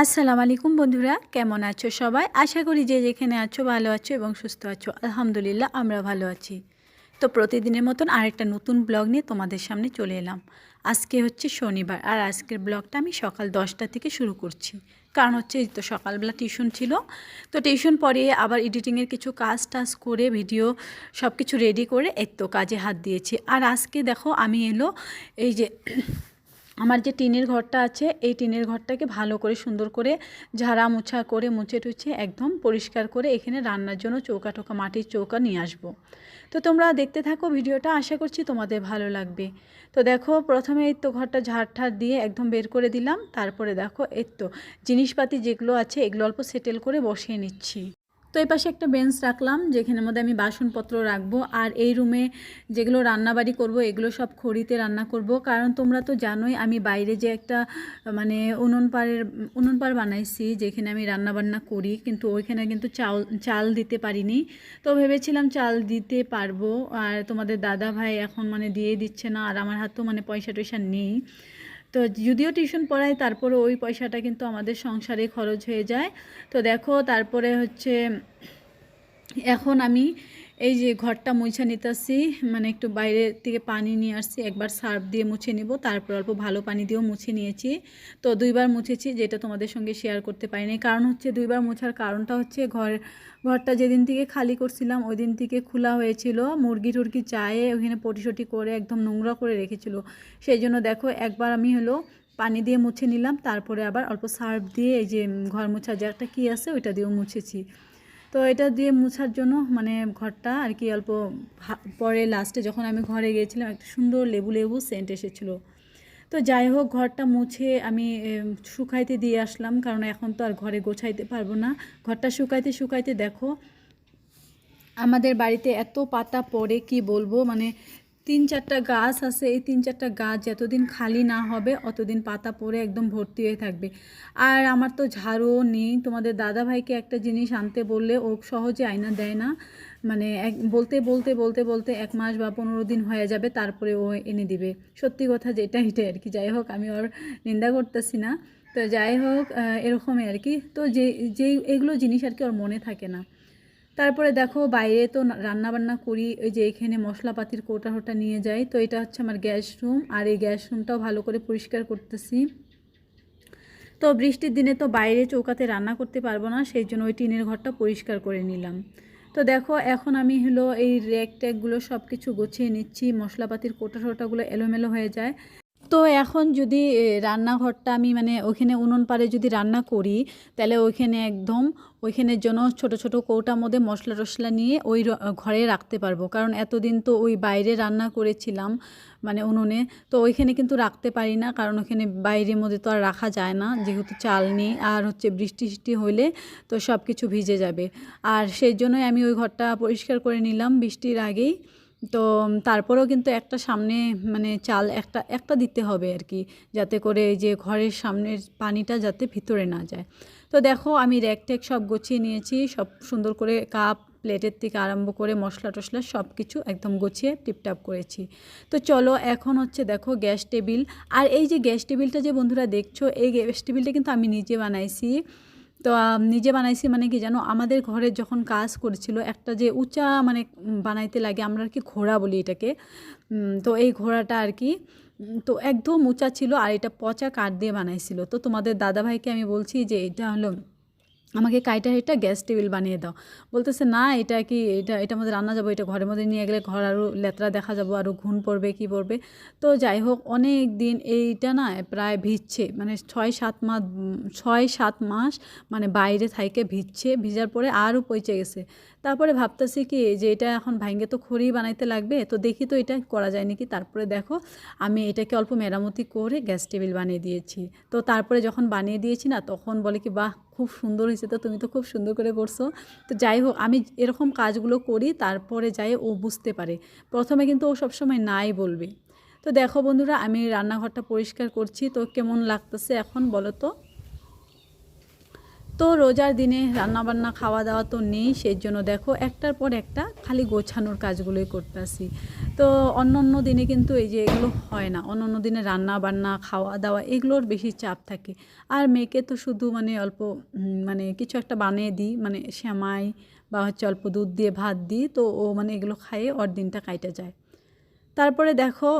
আসসালামু আলাইকুম বন্ধুরা, কেমন আছো সবাই? আশা করি যে যেখানে আছো ভালো আছো এবং সুস্থ আছো। আলহামদুলিল্লাহ, আমরা ভালো আছি। তো প্রতিদিনের মতন আরেকটা নতুন ব্লগ নিয়ে তোমাদের সামনে চলে এলাম। আজকে হচ্ছে শনিবার আর আজকের ব্লগটা আমি সকাল দশটা থেকে শুরু করছি। কারণ হচ্ছে তো সকালবেলা টিউশন ছিল। তো টিউশন পরে আবার এডিটিংয়ের কিছু কাজ টাজ করে, ভিডিও সব কিছু রেডি করে এই তো কাজে হাত দিয়েছি। আর আজকে দেখো আমি এলো এই যে আমার যে টিনের ঘরটা আছে, এই টিনের ঘরটাকে ভালো করে সুন্দর করে ঝাড়া মোছা করে মুছে টুছে একদম পরিষ্কার করে এখানে রান্নার জন্য চৌকা টোকা মাটির চৌকা নিয়ে আসব। তো তোমরা দেখতে থাকো ভিডিওটা, আশা করছি তোমাদের ভালো লাগবে। তো দেখো, প্রথমে এই তো ঘরটা ঝাড় ঠাড় দিয়ে একদম বের করে দিলাম, তারপরে দেখো এই তো জিনিসপাতি যেগুলো আছে, এগুলো অল্প সেটেল করে বসিয়ে নিচ্ছি। তো এই পাশে একটা বেঞ্চ রাখলাম যেখানের মধ্যে আমি বাসনপত্র রাখব আর এই রুমে যেগুলো রান্নাবাড়ি করব, এগুলো সব খড়িতে রান্না করব। কারণ তোমরা তো জানোই আমি বাইরে যে একটা মানে উনুন পাড়ের, উনুন পাড় বানাইছি, যেখানে আমি রান্না বান্না করি, কিন্তু ওইখানে কিন্তু চাল চাল দিতে পারিনি। তো ভেবেছিলাম চাল দিতে পারব, আর তোমাদের দাদা ভাই এখন মানে দিয়ে দিচ্ছে না, আর আমার হাতেও মানে পয়সা টয়সা নেই। তো যদিও টিউশন পড়াই তারপরে ওই পয়সাটা কিন্তু আমাদের সংসারে খরচ হয়ে যায়। তো দেখো, তারপরে হচ্ছে, এখন আমি এই যে ঘরটা মুছে নিতেছি মানে একটু বাইরে থেকে পানি নিয়ে আসছি, একবার সার্ফ দিয়ে মুছে নিব, তারপর অল্প ভালো পানি দিয়েও মুছে নিয়েছি। তো দুইবার মুছেছি, যেটা তোমাদের সঙ্গে শেয়ার করতে পারিনি। কারণ হচ্ছে দুইবার মোছার কারণটা হচ্ছে ঘর ঘরটা যেদিন থেকে খালি করছিলাম ওই দিন থেকে খোলা হয়েছিল। মুরগি টুরগি চায়ে ওখানে পটিশটি করে একদম নোংরা করে রেখেছিল। সেই জন্য দেখো, একবার আমি হলো পানি দিয়ে মুছে নিলাম, তারপরে আবার অল্প সার্ফ দিয়ে এই যে ঘর মোছা যে একটা কী আছে, ওইটা দিয়েও মুছেছি। তো এটা দিয়ে মুছার জন্য মানে ঘরটা আর কি অল্প পরে লাস্টে যখন আমি ঘরে গিয়েছিলাম, একটা সুন্দর লেবু লেবু সেন্ট এসেছিল। তো যাই হোক, ঘরটা মুছে আমি শুকাইতে দিয়ে আসলাম, কারণ এখন তো আর ঘরে গোছাইতে পারব না। ঘরটা শুকাইতে শুকাইতে দেখো, আমাদের বাড়িতে এত পাতা পড়ে, কি বলব? মানে তিন চারটা গাছ আছে, এই তিন চারটা গাছ যতদিন খালি না হবে, অতদিন পাতা পড়ে একদম ভর্তি হয়ে থাকবে। আর আমার তো ঝাড়ুও নেই, তোমাদের দাদা ভাইকে একটা জিনিস আনতে বললে ও সহজে আয়না দেয় না। মানে এক, বলতে বলতে বলতে বলতে এক মাস বা পনেরো দিন হয়ে যাবে, তারপরে ও এনে দিবে। সত্যি কথা যেটা এটাই আর কি। যাই হোক, আমি ওর নিন্দা করতেছি না। তো যাই হোক এরকমই আর কি। তো যে যেই এগুলো জিনিস আর কি ওর মনে থাকে না। তারপরে দেখো বাইরে তো রান্না বান্না করি, ওই যে এখানে মশলাপাতির কোটা হোটা নিয়ে যাই। তো এটা হচ্ছে আমার গ্যাস রুম, আর এই গ্যাস রুমটাও ভালো করে পরিষ্কার করতেছি। তো বৃষ্টির দিনে তো বাইরে চৌকাতে রান্না করতে পারব না, সেই জন্য ওই টিনের ঘরটা পরিষ্কার করে নিলাম। তো দেখো এখন আমি হলো এই র্যাক ট্যাকগুলো সব কিছু গুছিয়ে নিচ্ছি, মশলাপাতির কোটা টোটাগুলো এলোমেলো হয়ে যায়। তো এখন যদি রান্নাঘরটা আমি মানে ওইখানে উনুন পারে যদি রান্না করি, তাহলে ওইখানে একদম ওইখানের জন্য ছোট ছোট কৌটার মধ্যে মশলা টশলা নিয়ে ওই ঘরে রাখতে পারব। কারণ এতদিন তো ওই বাইরে রান্না করেছিলাম মানে উনুনে, তো ওইখানে কিন্তু রাখতে পারি না। কারণ ওখানে বাইরের মধ্যে তো আর রাখা যায় না। যেহেতু চাল নেই আর হচ্ছে বৃষ্টি বৃষ্টি হইলে তো সব কিছু ভিজে যাবে। আর সেই জন্যই আমি ওই ঘরটা পরিষ্কার করে নিলাম বৃষ্টির আগেই। তো তারপরেও কিন্তু একটা সামনে মানে চাল একটা একটা দিতে হবে আর কি, যাতে করে এই যে ঘরের সামনের পানিটা যাতে ভিতরে না যায়। তো দেখো আমি র্যাক ট্যাক সব গুছিয়ে নিয়েছি, সব সুন্দর করে কাপ, প্লেটের থেকে আরম্ভ করে মশলা টশলা সব কিছু একদম গুছিয়ে টিপটাপ করেছি। তো চলো এখন হচ্ছে দেখো গ্যাস টেবিল, আর এই যে গ্যাস টেবিলটা যে বন্ধুরা দেখছ, এই গ্যাস টেবিলটা কিন্তু আমি নিজে বানাইছি। তো নিজে বানাইছি মানে কি জানো? আমাদের ঘরে যখন কাজ করেছিল, একটা যে উঁচা মানে বানাইতে লাগে, আমরা আর কি ঘোড়া বলি এটাকে। তো এই ঘোড়াটা আর কি তো একদম উঁচা ছিল আর এটা পচা কাঠ দিয়ে বানাইছিল। তো তোমাদের দাদাভাইকে আমি বলছি যে, এটা হলো আমাকে কাইটা হেটা গ্যাস টেবিল বানিয়ে দাও। বলতেছে, না, এটা কি, এটা এটার মধ্যে রান্না যাব, এটা ঘরের মধ্যে নিয়ে গেলে ঘর আরও লেতরা দেখা যাব আরও ঘুন পড়বে, কি পড়বে? তো যাই হোক, অনেক দিন এইটা না প্রায় ভিজছে মানে ছয় সাত মাস ছয় সাত মাস মানে বাইরে থাইকে ভিজছে, ভিজার পরে আরও পচে গেছে। তারপরে ভাবতেছি কি, যে এটা এখন ভাঙ্গে তো খড়ি বানাইতে লাগবে, তো দেখি তো এটা করা যায় নাকি। তারপরে দেখো, আমি এটাকে অল্প মেরামতি করে গ্যাস টেবিল বানিয়ে দিয়েছি। তো তারপরে যখন বানিয়ে দিয়েছি না, তখন বলে কি, বাহ, খুব সুন্দর হয়েছে তো, তুমি তো খুব সুন্দর করে করছ। তো যাই হোক, আমি এরকম কাজগুলো করি, তারপরে যাই ও বুঝতে পারে। প্রথমে কিন্তু ও সবসময় নাই বলবে। তো দেখো বন্ধুরা, আমি রান্নাঘরটা পরিষ্কার করছি, তো কেমন লাগতেছে এখন বলো তো? তো রোজার দিনে রান্নাবান্না খাওয়া দাওয়া তো নেই সেই জন্য দেখো একটার পর একটা খালি গোছানোর কাজগুলোই করতেছি। তো অন্য অন্য দিনে কিন্তু এই যে এগুলো হয় না অন্য অন্য দিনে রান্না বান্না খাওয়া দাওয়া এগুলোর বেশি চাপ থাকে। আর মেয়েকে তো শুধু মানে অল্প মানে কিছু একটা বানিয়ে দিই মানে শ্যামাই বা হচ্ছে অল্প দুধ দিয়ে ভাত দিই, তো ও মানে এগুলো খাইয়ে ওর দিনটা কাইটে যায়। তারপরে দেখো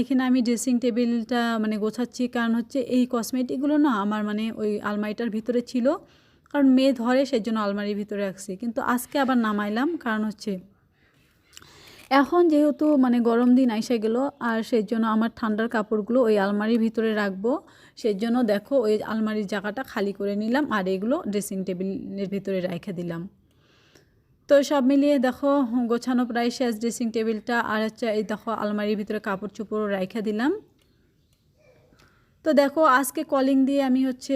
এখানে আমি ড্রেসিং টেবিলটা মানে গোছাচ্ছি, কারণ হচ্ছে এই কসমেটিকগুলো না আমার মানে ওই আলমারিটার ভিতরে ছিল কারণ মেয়ে ধরে সেই জন্য আলমারির ভিতরে রাখছি। কিন্তু আজকে আবার নামাইলাম, কারণ হচ্ছে এখন যেহেতু মানে গরম দিন আইসে গেল, আর সেই জন্য আমার ঠান্ডার কাপড়গুলো ওই আলমারির ভিতরে রাখব। সেই জন্য দেখো ওই আলমারির জায়গাটা খালি করে নিলাম, আর এগুলো ড্রেসিং টেবিলের ভিতরে রেখে দিলাম। তো সব মিলিয়ে দেখো গোছানো প্রায় শেষ ড্রেসিং টেবিলটা, আর হচ্ছে এই দেখো আলমারির ভিতরে কাপড় চোপড়ও রেখে দিলাম। তো দেখো, আজকে কলিং দিয়ে আমি হচ্ছে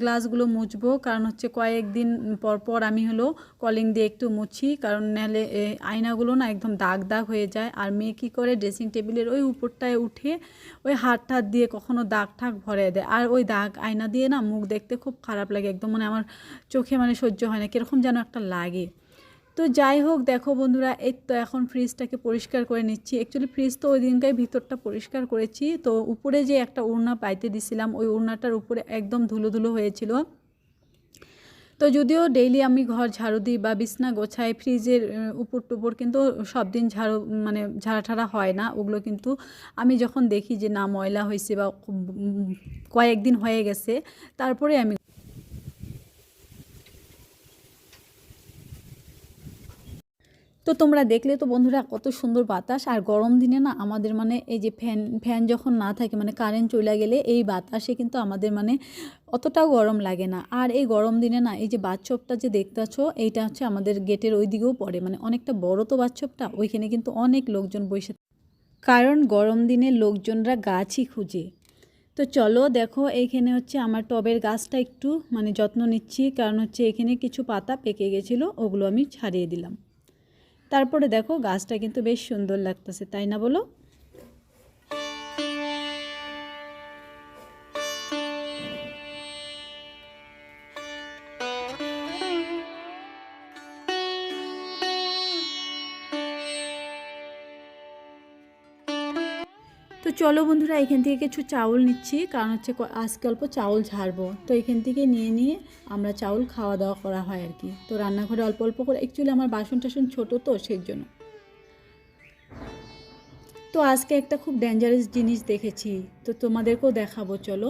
গ্লাসগুলো মুছবো। কারণ হচ্ছে কয়েকদিন পর পর আমি হলো কলিং দিয়ে একটু মুছি। কারণ নাহলে আয়নাগুলো না একদম দাগ দাগ হয়ে যায়। আর মেয়ে কী করে? ড্রেসিং টেবিলের ওই উপরটায় উঠে ওই হাত ঠাত দিয়ে কখনো দাগ ঠাক ভরে দেয়। আর ওই দাগ আয়না দিয়ে না মুখ দেখতে খুব খারাপ লাগে। একদম মানে আমার চোখে মানে সহ্য হয় না। কীরকম যেন একটা লাগে। তো যাই হোক, দেখো বন্ধুরা, এই তো এখন ফ্রিজটাকে পরিষ্কার করে নিচ্ছি। অ্যাকচুয়ালি ফ্রিজ তো ওই দিনকাই ভিতরটা পরিষ্কার করেছি। তো উপরে যে একটা উড়না পাইতে দিছিলাম, ওই উড়নাটার উপরে একদম ধুলো ধুলো হয়েছিল। তো যদিও ডেইলি আমি ঘর ঝাড়ু দিই বা বিছনা গোছাই, ফ্রিজের উপর টুপর কিন্তু সব দিন ঝাড়ু মানে ঝাড়া ঠাড়া হয় না। ওগুলো কিন্তু আমি যখন দেখি যে না, ময়লা হয়েছে বা কয়েকদিন হয়ে গেছে, তারপরে আমি তো তোমরা দেখলে তো বন্ধুরা কত সুন্দর বাতাস, আর গরম দিনে না আমাদের মানে এই যে ফ্যান ফ্যান যখন না থাকে মানে কারেন্ট চলে গেলে এই বাতাসে কিন্তু আমাদের মানে অতটাও গরম লাগে না। আর এই গরম দিনে না এই যে বাথচপটা যে দেখতেছ, এইটা হচ্ছে আমাদের গেটের ওই দিকেও পড়ে। মানে অনেকটা বড় তো বাথচপটা, ওইখানে কিন্তু অনেক লোকজন বসে কারণ গরম দিনে লোকজনরা গাছই খুঁজে। তো চলো দেখো, এইখানে হচ্ছে আমার টবের গাছটা একটু মানে যত্ন নিচ্ছি। কারণ হচ্ছে এখানে কিছু পাতা পেকে গেছিল, ওগুলো আমি ছাড়িয়ে দিলাম। তারপরে দেখো গাছটা কিন্তু বেশ সুন্দর লাগতেছে তাই না বলো? তো চলো বন্ধুরা, এখান থেকে কিছু চাউল নিচ্ছি, কারণ হচ্ছে আজকে অল্প চাউল ঝাড়বো। তো এখান থেকে নিয়ে নিয়ে আমরা চাউল খাওয়া দাওয়া করা হয় আর কি। তো রান্নাঘরে অল্প অল্প করে অ্যাকচুয়ালি আমার বাসন টাসন ছোটো তো সেই জন্য তো আজকে একটা খুব ডেঞ্জারাস জিনিস দেখেছি, তো তোমাদেরকেও দেখাবো, চলো।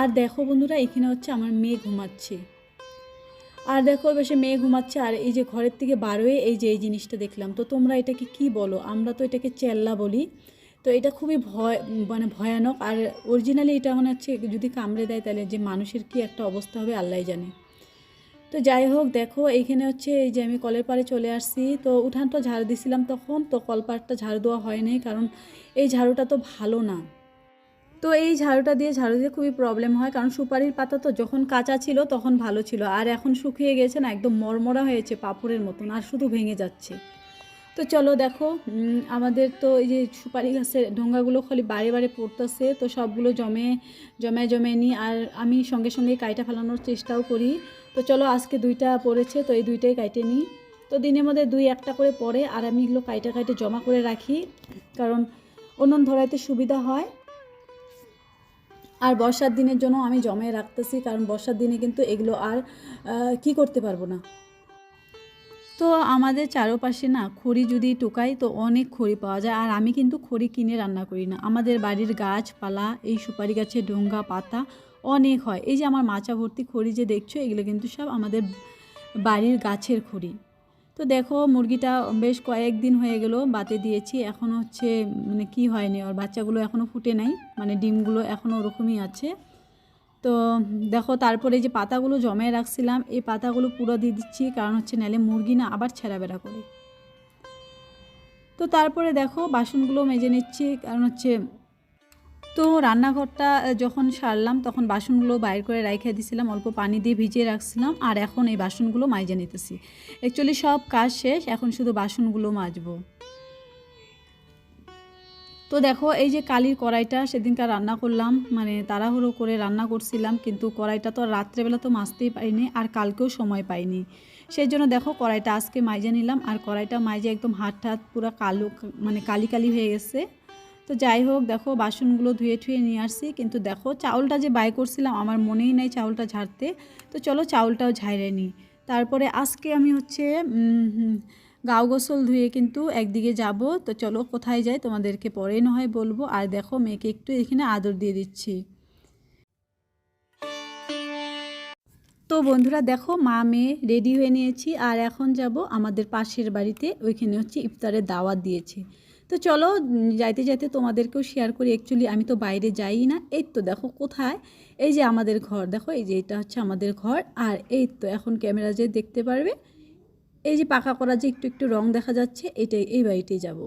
আর দেখো বন্ধুরা, এখানে হচ্ছে আমার মেয়ে ঘুমাচ্ছে। আর দেখো বেশি মেয়ে ঘুমাচ্ছে, আর এই যে ঘরের থেকে বারোয় এই যে, এই জিনিসটা দেখলাম। তো তোমরা এটাকে কি বলো? আমরা তো এটাকে চেল্লা বলি। তো এটা খুবই ভয় মানে ভয়ানক। আর অরিজিনালি এটা মনে হচ্ছে যদি কামড়ে দেয় তাহলে যে মানুষের কি একটা অবস্থা হবে আল্লাহ জানে। তো যাই হোক, দেখো, এইখানে হচ্ছে এই যে আমি কলের পাড়ে চলে আসছি। তো উঠানটা ঝাড়ু দিছিলাম তখন, তো কলপাড়টা ঝাড়ু দেওয়া হয়নি কারণ এই ঝাড়ুটা তো ভালো না। তো এই ঝাড়ুটা দিয়ে ঝাড়ু দিয়ে খুবই প্রবলেম হয় কারণ সুপারির পাতা তো যখন কাঁচা ছিল তখন ভালো ছিল। আর এখন শুকিয়ে গেছে না, একদম মরমরা হয়েছে পাপড়ের মতন, আর শুধু ভেঙে যাচ্ছে। তো চলো দেখো আমাদের তো এই যে সুপারি গাছের ডোঙ্গাগুলো খালি বারে বারে পড়তেছে, তো সবগুলো জমে জমে জমে নিই, আর আমি সঙ্গে সঙ্গে কাইটা ফেলানোর চেষ্টাও করি। তো চলো, আজকে দুইটা পড়েছে, তো এই দুইটাই কাইটে নিই। তো দিনের মধ্যে দুই একটা করে পড়ে, আর আমি এগুলো কাইটা কাইটে জমা করে রাখি, কারণ অন্য ধরাইতে সুবিধা হয়। আর বর্ষার দিনের জন্য আমি জমায়ে রাখতেছি, কারণ বর্ষার দিনে কিন্তু এগুলো আর কি করতে পারব না। তো আমাদের চারপাশে না খড়ি যদি টোকাই তো অনেক খড়ি পাওয়া যায়। আর আমি কিন্তু খড়ি কিনে রান্না করি না। আমাদের বাড়ির গাছপালা, এই সুপারি গাছের ডোঙ্গা, পাতা অনেক হয়। এই যে আমার মাচা ভর্তি খড়ি যে দেখছ, এগুলো কিন্তু সব আমাদের বাড়ির গাছের খড়ি। তো দেখো মুরগিটা বেশ কয়েকদিন হয়ে গেল বাতে দিয়েছি। এখন হচ্ছে মানে কি হয়নি, ওর বাচ্চাগুলো এখনও ফুটে নাই মানে ডিমগুলো এখনও ওরকমই আছে। তো দেখো তারপরে যে পাতাগুলো জমায়ে রাখছিলাম, এই পাতাগুলো পুরো দিয়ে দিচ্ছি, কারণ হচ্ছে নালে মুরগি না আবার ছেঁড়াবেড়া করে। তো তারপরে দেখো বাসনগুলো মেজে নিচ্ছি, কারণ হচ্ছে তো রান্নাঘরটা যখন সারলাম তখন বাসনগুলো বাইর করে রেখে দিছিলাম, অল্প পানি দিয়ে ভিজিয়ে রাখছিলাম, আর এখন এই বাসনগুলো মাইজে নিতেছি। অ্যাকচুয়ালি সব কাজ শেষ, এখন শুধু বাসনগুলো মাজবো। তো দেখো, এই যে কালির কড়াইটা, সেদিনকার রান্না করলাম মানে তাড়াহুড়ো করে রান্না করছিলাম, কিন্তু কড়াইটা তো রাত্রেবেলা তো মাজতেই পাইনি আর কালকেও সময় পাইনি। সেই জন্য দেখো, কড়াইটা আজকে মাইজে নিলাম, আর কড়াইটা মাইজে একদম হাত হাত পুরো কালো মানে কালি কালি হয়ে গেছে। তো যাই হোক, দেখো, বাসনগুলো ধুয়ে ঠুয়ে নিয়ে আসছি, কিন্তু দেখো, চাউলটা যে বাই করছিলাম, আমার মনেই নাই চাউলটা ঝাড়তে। তো চলো, চাউলটাও ঝাড়ে নিই। তারপরে আজকে আমি হচ্ছে গাও গোসল ধুয়ে কিন্তু একদিকে যাব। তো চলো কোথায় যাই? তোমাদেরকে পরে না হয় বলব। আর দেখো, মেয়েকে একটু এখানে আদর দিয়ে দিচ্ছি। তো বন্ধুরা, দেখো, মা মেয়ে রেডি হয়ে নিয়েছি। আর এখন যাব আমাদের পাশের বাড়িতে। ওইখানে হচ্ছে ইফতারের দাওয়াত দিয়েছে। তো চলো, যাইতে যাইতে তোমাদেরকেও শেয়ার করি। অ্যাকচুয়ালি আমি তো বাইরে যাই না। এই তো দেখো, কোথায়? এই যে আমাদের ঘর। দেখো, এই যে এটা হচ্ছে আমাদের ঘর। আর এই তো এখন ক্যামেরা যে দেখতে পারবে এই যে পাকা করা যে একটু একটু রং দেখা যাচ্ছে, এটাই, এই বাড়িতেই যাব।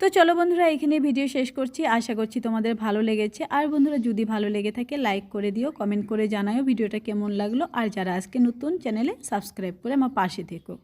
তো চলো বন্ধুরা, এখানে ভিডিও শেষ করছি। আশা করছি তোমাদের ভালো লেগেছে। আর বন্ধুরা, যদি ভালো লেগে থাকে লাইক করে দিও কমেন্ট করে জানাও ভিডিওটা কেমন লাগল। আর যারা আজকে নতুন চ্যানেলে সাবস্ক্রাইব করে আমার পাশে থেকো।